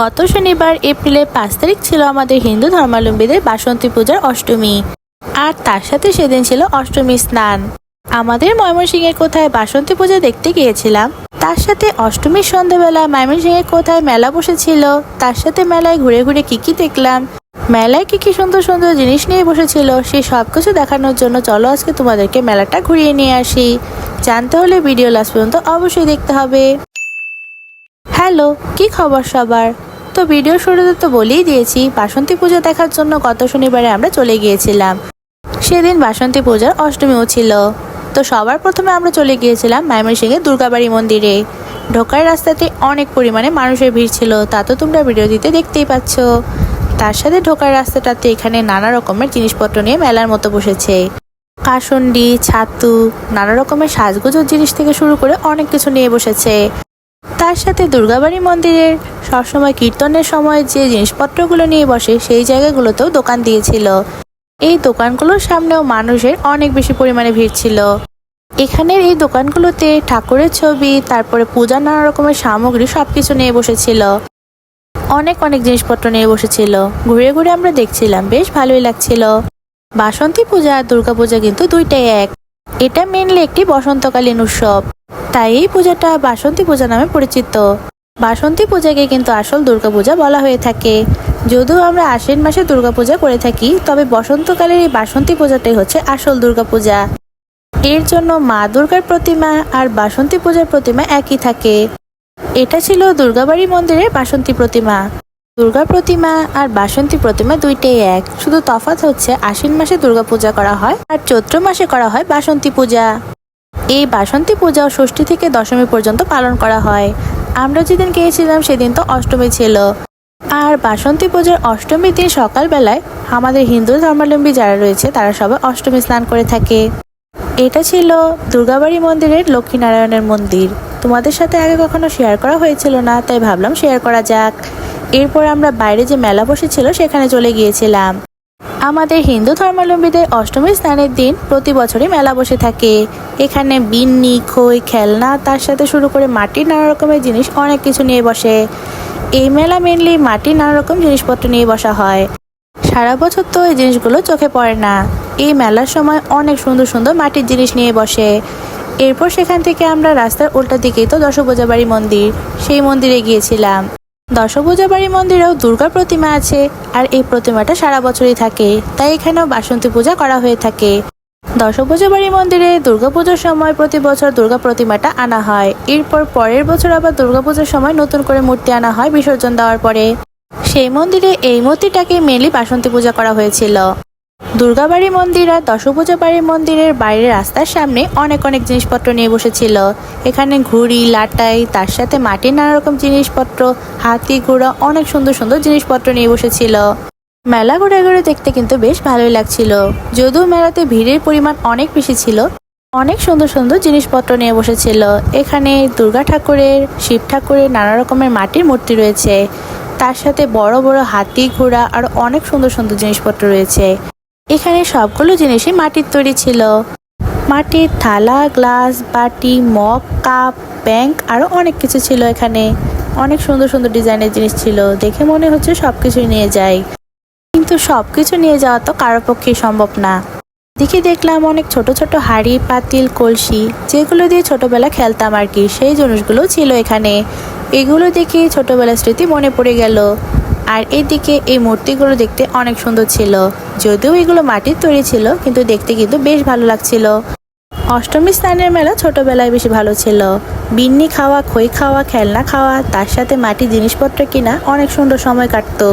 গত শনিবার এপ্রিলের পাঁচ তারিখ ছিল আমাদের হিন্দু ধর্মাবলম্বীদের বাসন্তী পূজার অষ্টমী। আর তার সাথে সেদিন ছিল অষ্টমী স্নান। আমাদের ময়মনসিংহের কোথায় বাসন্তী পূজা দেখতে গিয়েছিলাম, তার সাথে অষ্টমীর সন্ধ্যাবেলা ময়মনসিংহের কোথায় মেলা বসেছিল, তার সাথে মেলায় ঘুরে ঘুরে কি কি দেখলাম, মেলায় কি কি সুন্দর সুন্দর জিনিস নিয়ে বসেছিল সেই সব কিছু দেখানোর জন্য চলো আজকে তোমাদেরকে মেলাটা ঘুরিয়ে নিয়ে আসি। জানতে হলে ভিডিও লাস্ট পর্যন্ত অবশ্যই দেখতে হবে। হ্যালো, কি খবর সবার? তো ভিডিও শুরুতে তো বলেই দিয়েছি, বাসন্তী পুজো দেখার জন্য গত শনিবারে আমরা চলে গিয়েছিলাম। সেদিন বাসন্তী পূজার অষ্টমীও ছিল। তো সবার প্রথমে আমরা চলে গিয়েছিলাম ময়মনসিংহের দুর্গাবাড়ি মন্দিরে। ঢোকার রাস্তাতে অনেক পরিমাণে মানুষের ভিড় ছিল, তা তো তোমরা ভিডিও দিতে দেখতেই পাচ্ছ। তার সাথে ঢোকার রাস্তাটাতে এখানে নানা রকমের জিনিসপত্র নিয়ে মেলার মতো বসেছে। কাসন্ডি, ছাতু, নানা রকমের সাজগোজের জিনিস থেকে শুরু করে অনেক কিছু নিয়ে বসেছে। তার সাথে দুর্গাবাড়ি মন্দিরের সবসময় কীর্তনের সময় যে জিনিসপত্রগুলো নিয়ে বসে, সেই জায়গাগুলোতেও দোকান দিয়েছিল। এই দোকানগুলোর সামনেও মানুষের অনেক বেশি পরিমাণে ভিড় ছিল। এখানের এই দোকানগুলোতে ঠাকুরের ছবি, তারপরে পূজার নানা রকমের সামগ্রী সব কিছু নিয়ে বসেছিল। অনেক অনেক জিনিসপত্র নিয়ে বসেছিল। ঘুরে ঘুরে আমরা দেখছিলাম, বেশ ভালোই লাগছিল। বাসন্তী পূজা আর দুর্গাপূজা কিন্তু দুইটাই এক। এটা মেনলি একটি বসন্তকালীন উৎসব। তাই এই পূজাটা বাসন্তী পূজা নামে পরিচিত। বাসন্তী পূজাকে কিন্তু আসল দুর্গাপূজা বলা হয়ে থাকে। যদিও আমরা আশ্বিন মাসে দুর্গাপূজা করে থাকি, তবে বসন্তকালের এই বাসন্তী পূজাটাই হচ্ছে আসল দুর্গাপূজা এর জন্য মা দুর্গার প্রতিমা আর বাসন্তী পূজার প্রতিমা একই থাকে। এটা ছিল দুর্গাবাড়ি মন্দিরের বাসন্তী প্রতিমা। দুর্গা প্রতিমা আর বাসন্তী প্রতিমা দুইটাই এক। শুধু তফাত হচ্ছে আশ্বিন মাসে দুর্গা পূজা করা হয় আর চৈত্র মাসে করা হয় বাসন্তী পূজা। এই বাসন্তী পূজাও ষষ্ঠী থেকে দশমী পর্যন্ত পালন করা হয়। আমরা যেদিন গিয়েছিলাম সেদিন তো অষ্টমী ছিল। আর বাসন্তী পূজার অষ্টমীর দিন সকালবেলায় আমাদের হিন্দু ধর্মাবলম্বী যারা রয়েছে তারা সবাই অষ্টমী স্নান করে থাকে। এটা ছিল দুর্গাবাড়ি মন্দিরের লক্ষ্মীনারায়ণের মন্দির। তোমাদের সাথে আগে কখনো শেয়ার করা হয়েছিল না, তাই ভাবলাম শেয়ার করা যাক। এরপর আমরা বাইরে যে মেলা বসেছিল সেখানে চলে গিয়েছিলাম। আমাদের হিন্দু ধর্মাবলম্বীদের অষ্টমী স্নানের দিন প্রতি বছরই মেলা বসে থাকে। এখানে বিন্নি, খই, খেলনা, তার সাথে শুরু করে মাটির নানা রকমের জিনিস অনেক কিছু নিয়ে বসে। এই মেলা মেনলি মাটির নানা রকম জিনিসপত্র নিয়ে বসা হয়। সারা বছর তো এই জিনিসগুলো চোখে পড়ে না। এই মেলার সময় অনেক সুন্দর সুন্দর মাটির জিনিস নিয়ে বসে। এরপর সেখান থেকে আমরা রাস্তার উল্টা দিকেই তো দশভূজা বাড়ি মন্দির, সেই মন্দিরে গিয়েছিলাম। দশভূজা বাড়ি মন্দিরেও দুর্গা প্রতিমা আছে, আর এই প্রতিমাটা সারা বছরই থাকে, তাই এখানেও বাসন্তী পূজা করা হয়ে থাকে। দশভূজা বাড়ি মন্দিরে দুর্গাপুজোর সময় প্রতি বছর দুর্গা প্রতিমাটা আনা হয়। এরপর পরের বছর আবার দুর্গাপূজার সময় নতুন করে মূর্তি আনা হয় বিসর্জন দেওয়ার পরে। সেই মন্দিরে এই মূর্তিটাকে মেনলি বাসন্তী পূজা করা হয়েছিল। দুর্গাবাড়ি মন্দির আর দশভূজা বাড়ি মন্দিরের বাইরের রাস্তার সামনে অনেক অনেক জিনিসপত্র নিয়ে বসেছিল। এখানে ঘুড়ি, লাটাই, তার সাথে মাটির নানা রকম জিনিসপত্র, হাতি, ঘোড়া, অনেক সুন্দর সুন্দর জিনিসপত্র নিয়ে বসেছিল। মেলা ঘুরে ঘুরে দেখতে কিন্তু বেশ ভালোই লাগছিল। যদিও মেলাতে ভিড়ের পরিমাণ অনেক বেশি ছিল, অনেক সুন্দর সুন্দর জিনিসপত্র নিয়ে বসেছিল। এখানে দুর্গা ঠাকুরের, শিব ঠাকুরের নানা রকমের মাটির মূর্তি রয়েছে। তার সাথে বড় বড় হাতি, ঘোড়া আর অনেক সুন্দর সুন্দর জিনিসপত্র রয়েছে। এখানে সবগুলো জিনিসই মাটির তৈরি ছিল। মাটির থালা, গ্লাস, বাটি, মগ, কাপ, ব্যাংক আরও অনেক কিছু ছিল এখানে। অনেক সুন্দর সুন্দর ডিজাইনের জিনিস ছিল। দেখে মনে হচ্ছে সব কিছুই নিয়ে যাই। কিন্তু সব কিছু নিয়ে যাওয়া তো কারও পক্ষেই সম্ভব না। দেখি দেখলাম অনেক ছোট ছোট হাড়ি, পাতিল, কলসি, যেগুলো দিয়ে ছোটবেলা খেলতাম আর কি। সেই জিনিসগুলো ছিল এখানে। এগুলো দেখে ছোটবেলার স্মৃতি মনে পড়ে গেল। আর এদিকে এই মূর্তিগুলো দেখতে অনেক সুন্দর ছিল। যদিও এগুলো মাটির তৈরি ছিল, কিন্তু দেখতে কিন্তু বেশ ভালো লাগছিল। অষ্টমী স্নানের মেলা ছোটবেলায় বেশি ভালো ছিল। বিন্নি খাওয়া, খই খাওয়া, খেলনা খাওয়া, তার সাথে মাটির জিনিসপত্র কিনা অনেক সুন্দর সময় কাটতো।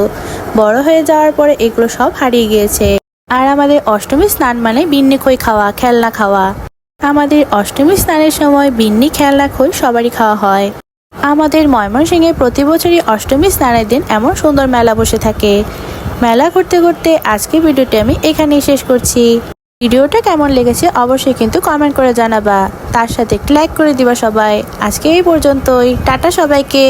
বড় হয়ে যাওয়ার পরে এগুলো সব হারিয়ে গিয়েছে। আর আমাদের অষ্টমী স্নান মানে বিন্নি খই খাওয়া, খেলনা খাওয়া। আমাদের অষ্টমী স্নানের সময় বিন্নি, খেলনা, খই সবারই খাওয়া হয়। আমাদের ময়মনসিংহে প্রতি বছরই অষ্টমী স্নানের দিন এমন সুন্দর মেলা বসে থাকে। মেলা ঘুরতে ঘুরতে আজকে ভিডিওটি আমি এখানেই শেষ করছি। ভিডিওটা কেমন লেগেছে অবশ্যই কিন্তু কমেন্ট করে জানাবা। তার সাথে একটি লাইক করে দিবা সবাই। আজকে এই পর্যন্তই। টাটা সবাইকে।